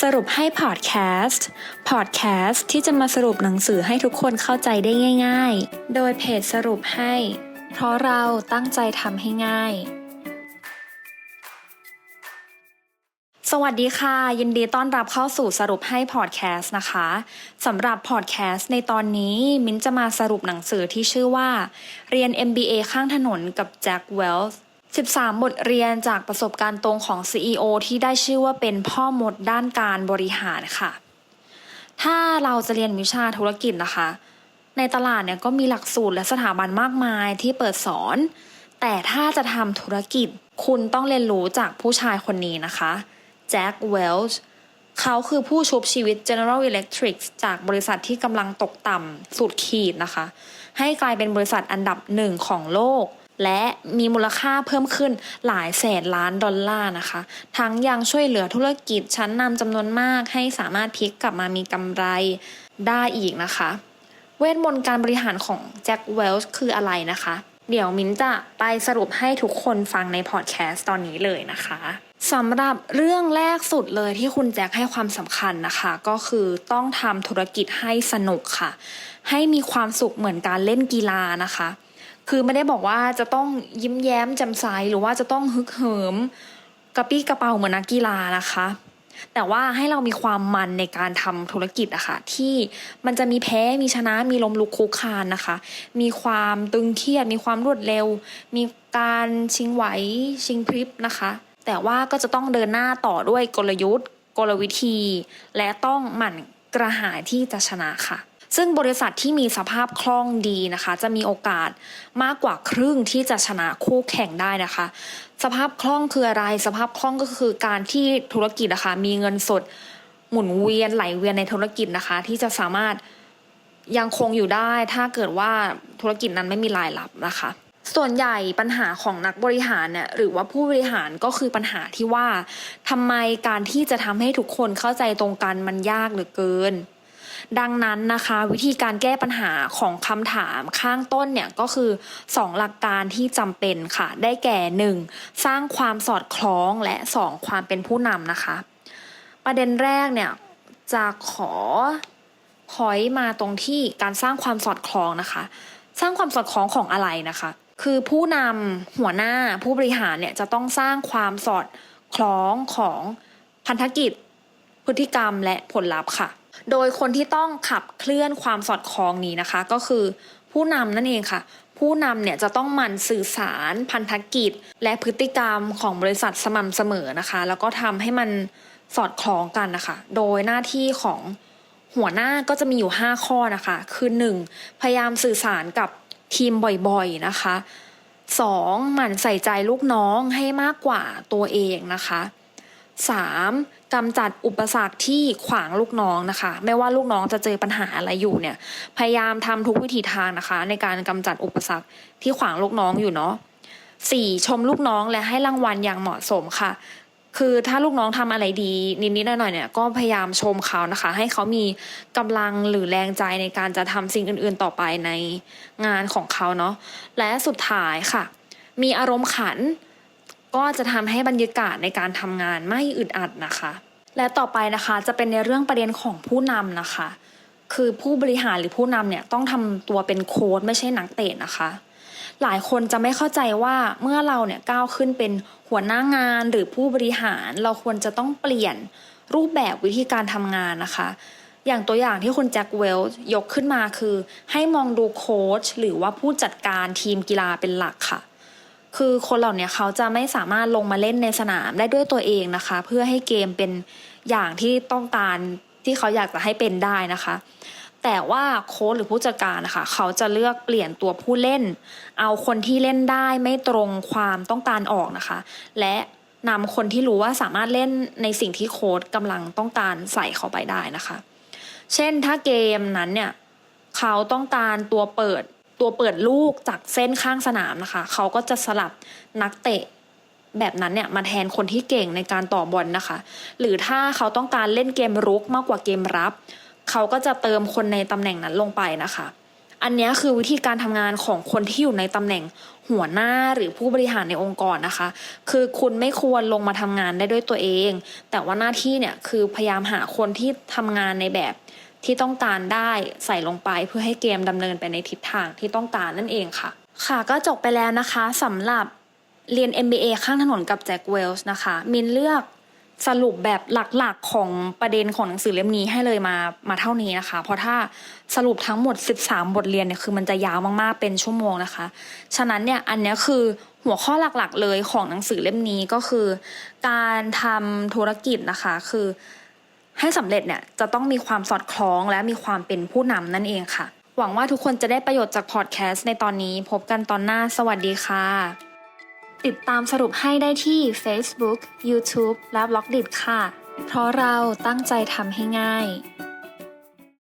สรุปให้พอดแคสต์ พอดแคสต์ที่จะมาสรุปหนังสือให้ทุกคนเข้าใจได้ง่าย ๆ โดยเพจสรุปให้ เพราะเราตั้งใจทำให้ง่าย สวัสดีค่ะ ยินดีต้อนรับเข้าสู่สรุปให้พอดแคสต์นะคะสำหรับพอดแคสต์ในตอนนี้มิ้นจะมาสรุปหนังสือที่ชื่อว่า เรียน MBA ข้างถนนกับแจ็คเวลส์ 13 บทเรียนจากประสบการณ์ตรงของ CEO ที่ได้ชื่อว่าเป็นพ่อมดด้านการบริหารค่ะ ถ้าเราจะเรียนวิชาธุรกิจนะคะ ในตลาดเนี่ยก็มีหลักสูตรและสถาบันมากมายที่เปิดสอน แต่ถ้าจะทำธุรกิจคุณต้องเรียนรู้จากผู้ชายคนนี้นะคะแจ็คเวลช์เขาคือผู้ชุบชีวิต General Electric จากบริษัทที่กำลังตกต่ำสุดขีดนะคะ ให้กลายเป็นบริษัทอันดับหนึ่งของโลก และมีมูลค่าเพิ่มขึ้นหลายแสนล้านดอลลาร์นะคะ ทั้งยังช่วยเหลือธุรกิจชั้นนำจำนวนมากให้สามารถพลิกกลับมามีกำไรได้อีกนะคะ เวทมนต์การบริหารของแจ็คเวลช์คืออะไรนะคะ เดี๋ยวมิ้นจะไปสรุปให้ทุกคนฟังในพอดแคสต์ตอนนี้เลยนะคะสำหรับเรื่องแรกสุดเลยที่คุณแจ็คให้ความสำคัญนะคะ ก็คือต้องทำธุรกิจให้สนุกค่ะ ให้มีความสุขเหมือนการเล่นกีฬานะคะ คือไม่ได้บอกว่าจะต้องยิ้มแย้มแจ่มใสหรือว่าจะต้องฮึกเหิมกระปี้กระเป๋าเหมือนนักกีฬานะคะ แต่ว่าให้เรามีความมันในการทำธุรกิจอะค่ะที่มันจะมีแพ้มีชนะมีลมลุกคุกคานนะคะ มีความตึงเครียด มีความรวดเร็ว มีการชิงไหวชิงพริบนะคะ แต่ว่าก็จะต้องเดินหน้าต่อด้วยกลยุทธ์ กลวิธี และต้องหมั่นกระหายที่จะชนะค่ะ ซึ่งบริษัทที่มีสภาพคล่องดีนะคะ จะมีโอกาสมากกว่าครึ่งที่จะชนะคู่แข่งได้นะคะ สภาพคล่องคืออะไร สภาพคล่องก็คือการที่ธุรกิจนะคะมีเงินสดหมุนเวียนไหลเวียนในธุรกิจนะคะ ที่จะสามารถยังคงอยู่ได้ ถ้าเกิดว่าธุรกิจนั้นไม่มีรายรับนะคะ ส่วนใหญ่ปัญหาของนักบริหารเนี่ยหรือว่าผู้บริหารก็คือปัญหาที่ว่าทำไมการที่จะทำให้ทุกคนเข้าใจตรงกันมันยากเหลือเกิน ดังนั้นนะคะ วิธีการแก้ปัญหาของคำถามข้างต้นเนี่ยก็คือ 2 หลักการที่จำเป็นค่ะ ได้แก่ 1. สร้างความสอดคล้องและ 2. ความเป็นผู้นำนะคะ ประเด็นแรกเนี่ยจะขอพอยมาตรงที่การสร้างความสอดคล้องนะคะ สร้างความสอดคล้องของอะไรนะคะ คือผู้นำหัวหน้าผู้บริหารเนี่ยจะต้องสร้างความสอดคล้องของพันธกิจ พฤติกรรมและผลลัพธ์ค่ะ โดยคนที่ต้องขับเคลื่อนความสอดคล้องนี้นะคะ ก็คือผู้นำนั่นเองค่ะ ผู้นำเนี่ยจะต้องหมั่นสื่อสาร พันธกิจ และพฤติกรรมของบริษัทสม่ำเสมอนะคะ แล้วก็ทำให้มันสอดคล้องกันนะคะ โดยหน้าที่ของหัวหน้าก็จะมีอยู่ 5 ข้อนะคะ คือ 1. พยายามสื่อสารกับทีมบ่อยๆนะคะ 2. หมั่นใส่ใจลูกน้องให้มากกว่าตัวเองนะคะ 3. กำจัดอุปสรรคที่ขวางลูกน้องนะคะ ไม่ว่าลูกน้องจะเจอปัญหาอะไรอยู่เนี่ย พยายามทำทุกวิถีทางนะคะ ในการกำจัดอุปสรรคที่ขวางลูกน้องอยู่เนาะ 4. ชมลูกน้องและให้รางวัลอย่างเหมาะสมค่ะ คือถ้าลูกน้องทำอะไรดีนิดๆหน่อยๆเนี่ยก็พยายามชมเขานะคะ ให้เขามีกำลังหรือแรงใจในการจะทำสิ่งอื่นๆต่อไปในงานของเขาเนาะ และสุดท้ายค่ะ มีอารมณ์ขัน ก็จะทำให้บรรยากาศในการทำงานไม่อึดอัดนะคะ และต่อไปนะคะจะเป็นในเรื่องประเด็นของผู้นำนะคะ คือผู้บริหารหรือผู้นำเนี่ยต้องทำตัวเป็นโค้ชไม่ใช่นักเตะนะคะหลายคนจะไม่เข้าใจว่าเมื่อเราเนี่ยก้าวขึ้นเป็นหัวหน้างานหรือผู้บริหารเราควรจะต้องเปลี่ยนรูปแบบวิธีการทำงานนะคะ อย่างตัวอย่างที่คุณแจ็คเวลส์ยกขึ้นมาคือ ให้มองดูโค้ชหรือว่าผู้จัดการทีมกีฬาเป็นหลักค่ะ คือคนเหล่านี้เขาจะไม่สามารถลงมาเล่นในสนามได้ด้วยตัวเองนะคะ เพื่อให้เกมเป็นอย่างที่ต้องการที่เขาอยากจะให้เป็นได้นะคะ แต่ว่าโค้ชหรือผู้จัดการนะคะเขาจะเลือกเปลี่ยนตัวผู้เล่น เอาคนที่เล่นได้ไม่ตรงความต้องการออกนะคะ และนำคนที่รู้ว่าสามารถเล่นในสิ่งที่โค้ชกำลังต้องการใส่เข้าไปได้นะคะ เช่นถ้าเกมนั้นเนี่ยเขาต้องการตัวเปิด ตัวเปิดลูกจากเส้นข้างสนามนะคะ เขาก็จะสลับนักเตะแบบนั้นเนี่ยมาแทนคนที่เก่งในการต่อบอลนะคะ หรือถ้าเขาต้องการเล่นเกมรุกมากกว่าเกมรับ เขาก็จะเติมคนในตำแหน่งนั้นลงไปนะคะ อันนี้คือวิธีการทำงานของคนที่อยู่ในตำแหน่งหัวหน้าหรือผู้บริหารในองค์กรนะคะ คือคุณไม่ควรลงมาทำงานได้ด้วยตัวเอง แต่ว่าหน้าที่เนี่ยคือพยายามหาคนที่ทำงานในแบบ ที่ต้องการได้ใส่ลงไปเพื่อให้เกมดำเนินไปในทิศทางที่ต้องการนั่นเองค่ะ ค่ะก็จบไปแล้วนะคะสำหรับเรียน MBA ข้างถนนกับแจ็คเวลส์นะคะ มินเลือกสรุปแบบหลักๆของประเด็นของหนังสือเล่มนี้ให้เลยมามาเท่านี้นะคะ เพราะถ้าสรุปทั้งหมด 13 บทเรียนเนี่ยคือมันจะยาวมากๆเป็นชั่วโมงนะคะ ฉะนั้นเนี่ยอันนี้คือหัวข้อหลักๆเลยของหนังสือเล่มนี้ก็คือ การทำธุรกิจนะคะคือ ให้สำเร็จเนี่ยจะต้องมีความสอดคล้องและมีความเป็นผู้นำนั่นเองค่ะ หวังว่าทุกคนจะได้ประโยชน์จากพอดแคสต์ในตอนนี้พบกันตอนหน้าสวัสดีค่ะ ติดตามสรุปให้ได้ที่ Facebook, YouTube และ b ล็อกดิค่ะ เพราะเราตั้งใจทำให้ง่าย